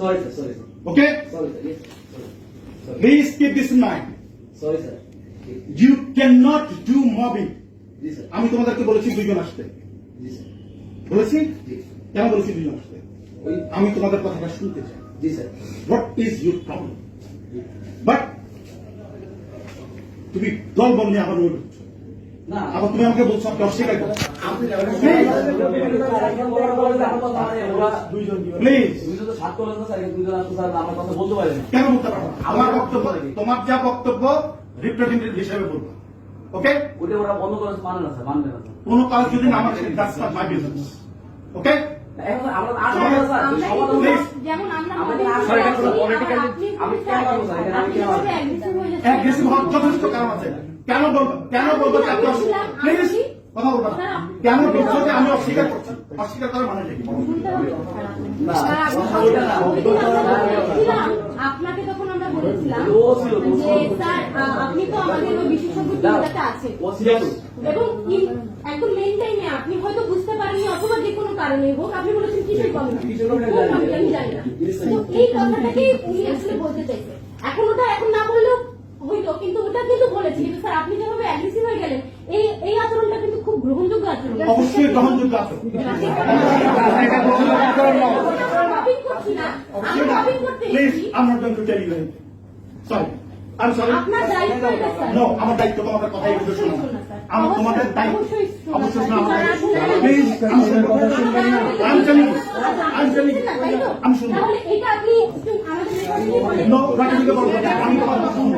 Sorry, sir. Sorry, sir. Okay? Sorry, sir. Yes, sir. Sorry. Sorry. Please keep this in mind. Sorry, sir. You cannot do mobbing. আমি তোমাদেরকে বলেছি দুইজন আসতে বলেছি কেন বলেছি দুইজন আসতে আমি তোমাদের কথাটা শুনতে চাই ji sir what is your problem but তুমি দল বল নিয়ে। না আবার তুমি আমাকে বলছো আপনি অস্বীকার আমার কেন বলতে বক্তব্য তোমার যা বক্তব্য রিপ্রেজেন্টেটিভ হিসেবে বলব। ওকে ওটা ওরা বন্ধ করে মানে না স্যার মানবে না কোনো কাজ যদি না আমার বিজনেস ওকে আমরা যথেষ্ট কেন বলব কেন বলব কেন বলছো আপনাকে তখন আমরা বলেছিলাম আপনি তো আমাদের বিশেষজ্ঞ আছেন। এবং একদম মেন টাইমে আপনি হয়তো বুঝতে পারেননি অথবা যে কোনো কারণে হোক আপনি বলেছেন না। committee আমি জানি না। তো এই কথাটাকেই উনি আসলে বলতে চাইছে এখন ওটা এখন না বললেও হইতো কিন্তু ওটা কিন্তু বলেছে কিন্তু স্যার আপনি যেভাবে অ্যাগ্রেসিভ হয়ে গেলেন এই এই আচরণটা কিন্তু খুব গ্রহণযোগ্য আচরণ। অবশ্যই গ্রহণযোগ্য আছে মপিং করছি না। আমি করতে প্লিজ এসেছি। I am not going to tell you sorry I am sorry আপনার দায়িত্ব এটা স্যার। নো আমার দায়িত্ব তোমাদের কথা এগুলো শোনা। আমার তোমাদের দায়িত্ব অবশ্যই শোনা, আমার প্লিজ আমি শুনব আমি জানি আচ্ছা, আমি জানি না? আমি শুনব। একটু। নো বলব আমি তোমার কথা শুনব।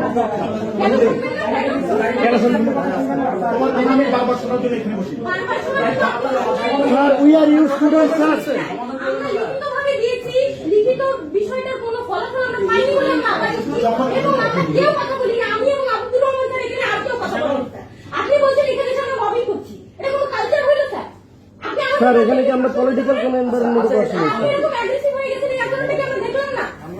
কেন শুনবেন না? কেন শুনবেন না? তোমার কথা আমি বারবার শোনার জন্য এখানে বসি। বারবার শোনার তো আপনার sir we are you students sir আমরা লিখিতভাবে দিয়েছি লিখিত বিষয়টার কোনো ফলাফল আমরা পাইনি বলে আমরা আবার কথা স্যার এখানে কথা কি আমরা পলিটিক্যাল কোনো এনভায়রনমেন্টে করছি? আপনি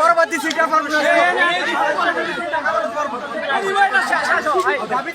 করবার দিছি দাবি